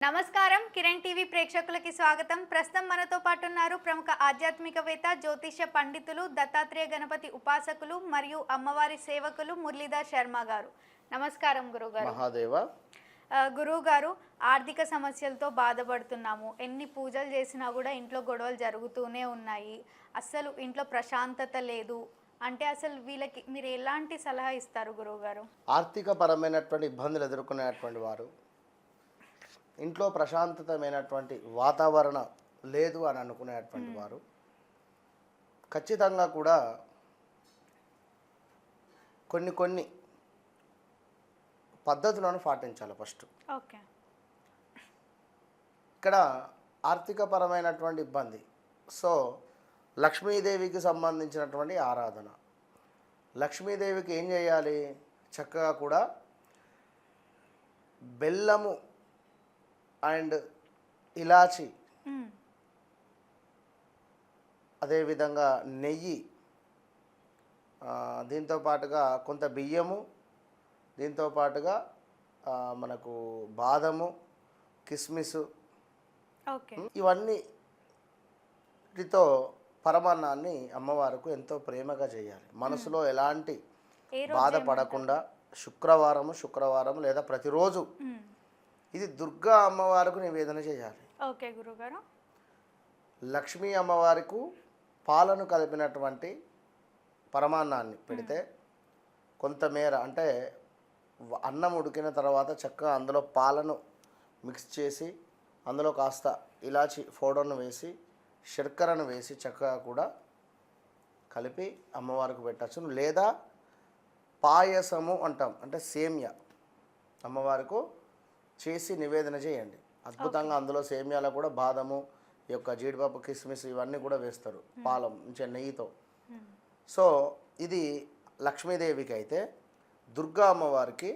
నమస్కారం. కిరణ్ టీవీ ప్రేక్షకులకి స్వాగతం. ప్రస్తుతం మనతో పాటు ఉన్నారు ప్రముఖ ఆధ్యాత్మికవేత్త జ్యోతిష పండితులు దత్తాత్రేయ గణపతి ఉపాసకులు మరియు అమ్మవారి సేవకులు మురళీధర్ శర్మ గారు. నమస్కారం గురుగారు. మహాదేవ. గురువు గారు ఆర్థిక సమస్యలతో బాధపడుతున్నాము. ఎన్ని పూజలు చేసినా కూడా ఇంట్లో గొడవలు జరుగుతూనే ఉన్నాయి. అస్సలు ఇంట్లో ప్రశాంతత లేదు. అంటే అసలు వీళ్ళకి మీరు ఎలాంటి సలహా ఇస్తారు గురువు గారు ఆర్థిక పరమైనటువంటి ఇబ్బందులు ఎదుర్కొనేటువంటి వారు. ఇంట్లో ప్రశాంతతమైనటువంటి వాతావరణం లేదు అని అనుకునేటువంటి వారు ఖచ్చితంగా కూడా కొన్ని కొన్ని పద్ధతులను పాటించాలి ఫస్ట్. ఓకే. ఇక్కడ ఆర్థిక పరమైనటువంటి ఇబ్బంది. సో లక్ష్మీదేవికి సంబంధించినటువంటి ఆరాధన. లక్ష్మీదేవికి ఏం చేయాలి? చక్కగా కూడా బెల్లము అండ్ ఇలాచి. అదేవిధంగా నెయ్యి. దీంతో పాటుగా కొంత బియ్యము. దీంతో పాటుగా మనకు బాదము కిస్మిస్. ఓకే. ఇవన్నీ వీటితో పరమాన్నాన్ని అమ్మవారికి ఎంతో ప్రేమగా చేయాలి. మనసులో ఎలాంటి బాధపడకుండా శుక్రవారము శుక్రవారం లేదా ప్రతిరోజు ఇది దుర్గా అమ్మవారికి నివేదన చేయాలి. ఓకే గురుగారు. లక్ష్మీ అమ్మవారికి పాలను కలిపినటువంటి పరమాన్నాన్ని పెడితే కొంతమేర అంటే అన్నం ఉడికిన తర్వాత చక్కగా అందులో పాలను మిక్స్ చేసి అందులో కాస్త ఇలాచి పౌడర్ను వేసి శర్కరను వేసి చక్కగా కూడా కలిపి అమ్మవారికి పెట్టచ్చు. లేదా పాయసము అంటాం అంటే సేమ్య అమ్మవారికి చేసి నివేదన చేయండి. అద్భుతంగా అందులో సేమ్యాలో కూడా బాదము ఈ యొక్క జీడిపప్పు కిస్మిస్ ఇవన్నీ కూడా వేస్తారు. పాలం మంచిగా నెయ్యితో. సో ఇది లక్ష్మీదేవికి అయితే దుర్గా అమ్మవారికి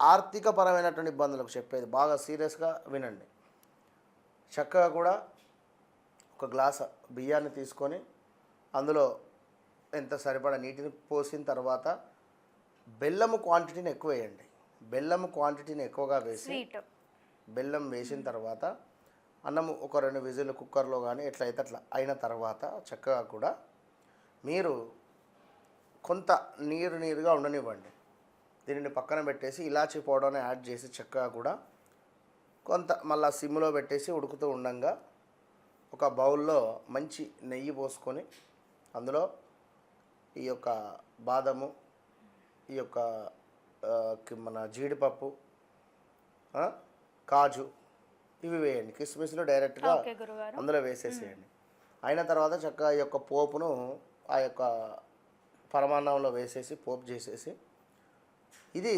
ఆర్థిక పరమైనటువంటి ఇబ్బందులకు చెప్పేది. బాగా సీరియస్గా వినండి. చక్కగా కూడా ఒక గ్లాస్ బియ్యాన్ని తీసుకొని అందులో ఎంత సరిపడా నీటిని పోసిన తర్వాత బెల్లము క్వాంటిటీని ఎక్కువ వేయండి. బెల్లము క్వాంటిటీని ఎక్కువగా వేసి స్వీట్ బెల్లం వేసిన తర్వాత అన్నము ఒక రెండు విజిల్ కుక్కర్లో కానీ ఎట్లయితే అట్లా అయిన తర్వాత చక్కగా కూడా మీరు కొంత నీరు నీరుగా ఉండనివ్వండి. దీనిని పక్కన పెట్టేసి ఇలాచీ పౌడర్ని యాడ్ చేసి చక్కగా కూడా కొంత మళ్ళా సిమ్లో పెట్టేసి ఉడుకుతూ ఉండంగా ఒక బౌల్లో మంచి నెయ్యి పోసుకొని అందులో ఈ యొక్క బాదము ఈ యొక్క మన జీడిపప్పు కాజు ఇవి వేయండి. కిస్మిస్లు డైరెక్ట్గా అందులో వేసేసేయండి. అయిన తర్వాత చక్కగా ఈ యొక్క పోపును ఆ యొక్క పరమాన్నంలో వేసేసి పోపు చేసేసి ఇది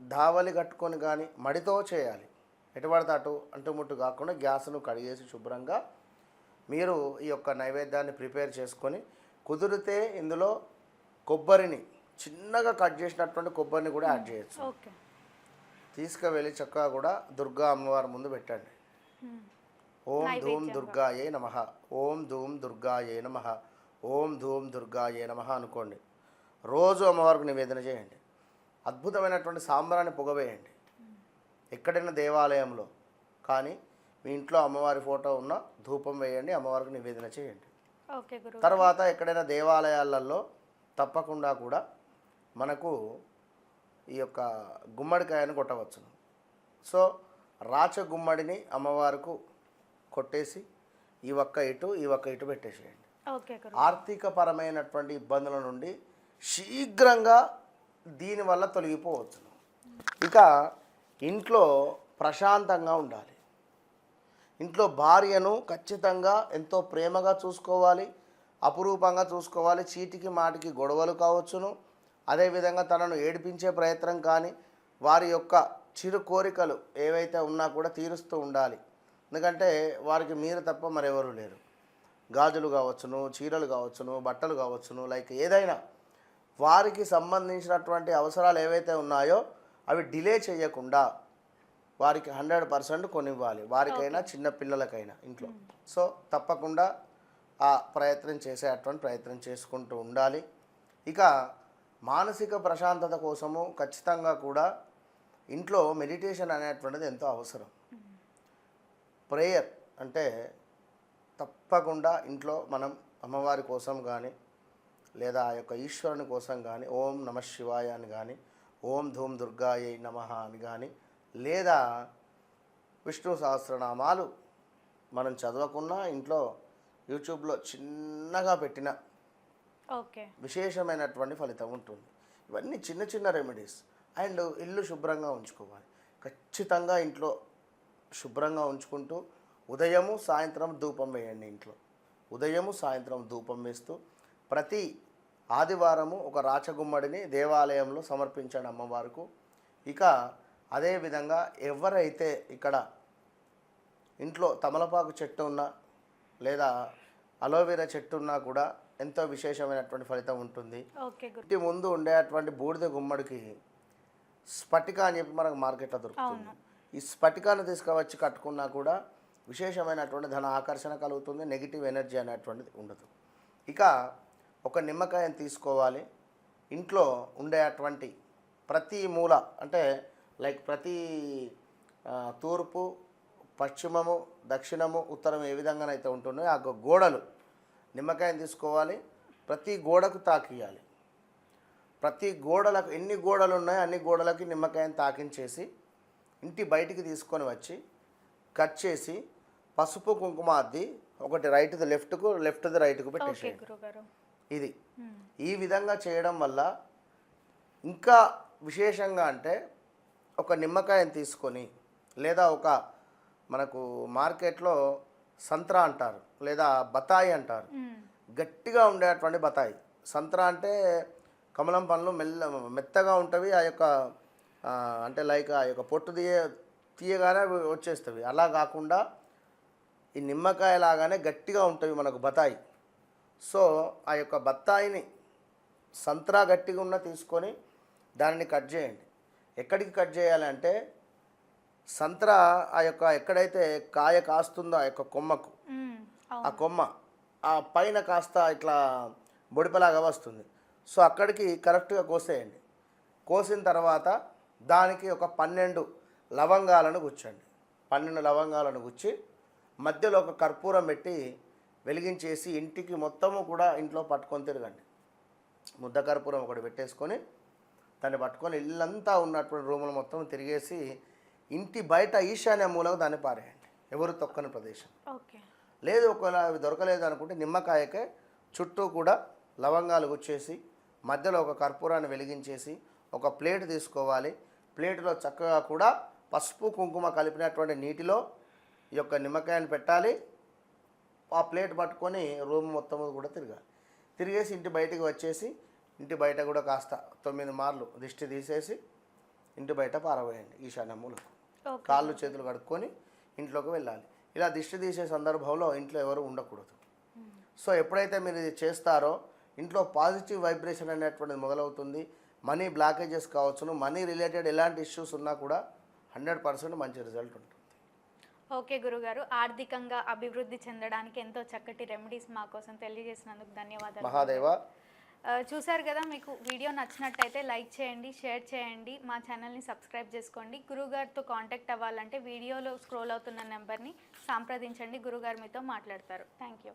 దావలి కట్టుకొని కానీ మడితో చేయాలి. ఎటు పడితే అటు అంటుముట్టు కాకుండా గ్యాస్ను కడిగేసి శుభ్రంగా మీరు ఈ యొక్క నైవేద్యాన్ని ప్రిపేర్ చేసుకొని కుదిరితే ఇందులో కొబ్బరిని చిన్నగా కట్ చేసినటువంటి కొబ్బరిని కూడా యాడ్ చేయొచ్చు. ఓకే. తీసుకువెళ్ళి చక్కగా కూడా దుర్గా అమ్మవారి ముందు పెట్టండి. ఓం ధూమ్ దుర్గాయే నమ. ఓం ధూమ్ దుర్గాయే నమ. ఓం ధూమ్ దుర్గాయే నమ అనుకోండి. రోజు అమ్మవారికి నివేదన చేయండి. అద్భుతమైనటువంటి సాంబ్రాన్ని పొగవేయండి. ఎక్కడైనా దేవాలయంలో కానీ మీ ఇంట్లో అమ్మవారి ఫోటో ఉన్న ధూపం వేయండి అమ్మవారికి నివేదన చేయండి. తర్వాత ఎక్కడైనా దేవాలయాలలో తప్పకుండా కూడా మనకు ఈ యొక్క గుమ్మడికాయను కొట్టవచ్చును సో రాచ గుమ్మడిని అమ్మవారికి కొట్టేసి ఈ ఒక్క ఇటు ఈ ఒక్క ఇటు పెట్టేసేయండి. ఆర్థిక పరమైనటువంటి ఇబ్బందుల నుండి శీఘ్రంగా దీనివల్ల తొలగిపోవచ్చును ఇక ఇంట్లో ప్రశాంతంగా ఉండాలి. ఇంట్లో భార్యను ఖచ్చితంగా ఎంతో ప్రేమగా చూసుకోవాలి అపురూపంగా చూసుకోవాలి చీటికి మాటికి గొడవలు కావచ్చును. అదేవిధంగా తనను ఏడిపించే ప్రయత్నం కానీ వారి యొక్క చిరు కోరికలు ఏవైతే ఉన్నా కూడా తీరుస్తూ ఉండాలి. ఎందుకంటే వారికి మీరు తప్ప మరెవరూ లేరు. గాజులు కావచ్చును చీరలు కావచ్చును బట్టలు కావచ్చును లైక్ ఏదైనా వారికి సంబంధించినటువంటి అవసరాలు ఏవైతే ఉన్నాయో అవి డిలే చేయకుండా వారికి హండ్రెడ్ పర్సెంట్ కొనివ్వాలి. వారికైనా చిన్న పిల్లలకైనా ఇంట్లో. సో తప్పకుండా ఆ ప్రయత్నం చేసేటువంటి ప్రయత్నం చేసుకుంటూ ఉండాలి. ఇక మానసిక ప్రశాంతత కోసము ఖచ్చితంగా కూడా ఇంట్లో మెడిటేషన్ అనేటువంటిది ఎంతో అవసరం. ప్రేయర్ అంటే తప్పకుండా ఇంట్లో మనం అమ్మవారి కోసం కానీ లేదా ఆ యొక్క ఈశ్వరుని కోసం కానీ ఓం నమ శివాయ అని కానీ ఓం ధూమ్ దుర్గాయ నమ అని కానీ లేదా విష్ణు సహస్రనామాలు మనం చదవకున్నా ఇంట్లో యూట్యూబ్లో చిన్నగా పెట్టిన విశేషమైనటువంటి ఫలితం ఉంటుంది. ఇవన్నీ చిన్న చిన్న రెమెడీస్ అండ్ ఇల్లు శుభ్రంగా ఉంచుకోవాలి. ఖచ్చితంగా ఇంట్లో శుభ్రంగా ఉంచుకుంటూ ఉదయము సాయంత్రం ధూపం వేయండి ఇంట్లో. ఉదయము సాయంత్రం ధూపం వేస్తూ ప్రతి ఆదివారము ఒక రాచగుమ్మడిని దేవాలయంలో సమర్పించండి అమ్మవారుకు. ఇక అదేవిధంగా ఎవరైతే ఇక్కడ ఇంట్లో తమలపాకు చెట్టు ఉన్నా లేదా అలోవెరా చెట్టు ఉన్నా కూడా ఎంతో విశేషమైనటువంటి ఫలితం ఉంటుంది. ఇంటి ముందు ఉండేటువంటి బూడిద గుమ్మడికి స్ఫటిక అని చెప్పి మనకు మార్కెట్లో దొరుకుతుంది. ఈ స్ఫటికాన్ని తీసుకువచ్చి కట్టుకున్నా కూడా విశేషమైనటువంటి ధన ఆకర్షణ కలుగుతుంది నెగిటివ్ ఎనర్జీ అనేటువంటిది ఉండదు. ఇక ఒక నిమ్మకాయని తీసుకోవాలి. ఇంట్లో ఉండేటువంటి ప్రతి మూల అంటే లైక్ ప్రతి తూర్పు పశ్చిమము దక్షిణము ఉత్తరం ఏ విధంగానైతే ఉంటున్నాయో ఆ గోడలు నిమ్మకాయని తీసుకోవాలి ప్రతి గోడకు తాకియాలి ప్రతి గోడలకు ఎన్ని గోడలు ఉన్నాయో అన్ని గోడలకి నిమ్మకాయని తాకించేసి ఇంటి బయటికి తీసుకొని వచ్చి కట్ చేసి పసుపు కుంకుమ అద్ది ఒకటి రైట్ది లెఫ్ట్కు లెఫ్ట్ది రైట్కు గురుగారు. ఇది. ఈ విధంగా చేయడం వల్ల ఇంకా విశేషంగా అంటే ఒక నిమ్మకాయని తీసుకొని లేదా ఒక మనకు మార్కెట్లో సంత్రా అంటారు లేదా బతాయి అంటారు. గట్టిగా ఉండేటువంటి బతాయి సంత్రా అంటే కమలం పండ్లు మెల్ల మెత్తగా ఉంటవి ఆ యొక్క అంటే లైక్ ఆ యొక్క పొట్టు తీయ తీయగానే అవి వచ్చేస్తవి. అలా కాకుండా ఈ నిమ్మకాయ లాగానే గట్టిగా ఉంటవి మనకు బతాయి సో ఆ యొక్క బత్తాయిని సంత్రా గట్టిగా ఉన్న తీసుకొని దానిని కట్ చేయండి. ఎక్కడికి కట్ చేయాలి అంటే సంత్రా ఆ యొక్క ఎక్కడైతే కాయ కాస్తుందో ఆ యొక్క కొమ్మకు మ్మ్. ఆ కొమ్మ ఆ పైన కాస్త ఇట్లా బొడిపలాగా వస్తుంది. సో అక్కడికి కరెక్ట్గా కోసేయండి. కోసిన తర్వాత దానికి ఒక పన్నెండు లవంగాలను గుచ్చండి. పన్నెండు లవంగాలను గుచ్చి మధ్యలో ఒక కర్పూరం పెట్టి వెలిగించేసి ఇంటికి మొత్తము కూడా ఇంట్లో పట్టుకొని తిరగండి. ముద్ద కర్పూరం ఒకటి పెట్టేసుకొని దాన్ని పట్టుకొని ఇల్లంతా ఉన్నటువంటి రూములు మొత్తం తిరిగేసి ఇంటి బయట ఈశాన్య మూలకు దాన్ని పారేయండి. ఎవరు తొక్కని ప్రదేశం. ఓకే. లేదు ఒకవేళ అవి దొరకలేదు అనుకుంటే నిమ్మకాయకే చుట్టూ కూడా లవంగాలు గుచ్చేసి మధ్యలో ఒక కర్పూరాన్ని వెలిగించేసి ఒక ప్లేట్ తీసుకోవాలి. ప్లేటులో చక్కగా కూడా పసుపు కుంకుమ కలిపినటువంటి నీటిలో ఈ యొక్క నిమ్మకాయని పెట్టాలి. ఆ ప్లేట్ పట్టుకొని రూమ్ మొత్తం కూడా తిరగాలి. తిరిగేసి ఇంటి బయటికి వచ్చేసి ఇంటి బయట కూడా కాస్త తొమ్మిది మార్లు దిష్టి తీసేసి ఇంటి బయట పారవేయండి ఈశాన్య మూలకు. ఓకే కాళ్ళు చేతులు కడుక్కొని ఇంట్లోకి వెళ్ళాలి. ఇలా దిష్టి తీసే సందర్భంలో ఇంట్లో ఎవరు ఉండకూడదు. సో ఎప్పుడైతే మీరు ఇది చేస్తారో ఇంట్లో పాజిటివ్ వైబ్రేషన్ అనేటువంటిది మొదలవుతుంది. మనీ బ్లాకేజెస్ కావచ్చును. మనీ రిలేటెడ్ ఎలాంటి ఇష్యూస్ ఉన్నా కూడా హండ్రెడ్ పర్సెంట్ మంచి రిజల్ట్ ఉంటుంది. ఓకే గురుగారు. ఆర్థికంగా అభివృద్ధి చెందడానికి ఎంతో చక్కటి రెమెడీస్ మా కోసం తెలియజేసినందుకు ధన్యవాదాలు. మహాదేవ. చూశారు కదా మీకు వీడియో నచ్చినట్టయితే లైక్ చేయండి షేర్ చేయండి మా ఛానల్ని సబ్స్క్రైబ్ చేసుకోండి. గురుగారితో కాంటాక్ట్ అవ్వాలంటే వీడియోలో స్క్రోల్ అవుతున్న నెంబర్ని సంప్రదించండి. గురుగారు మీతో మాట్లాడతారు. Thank you.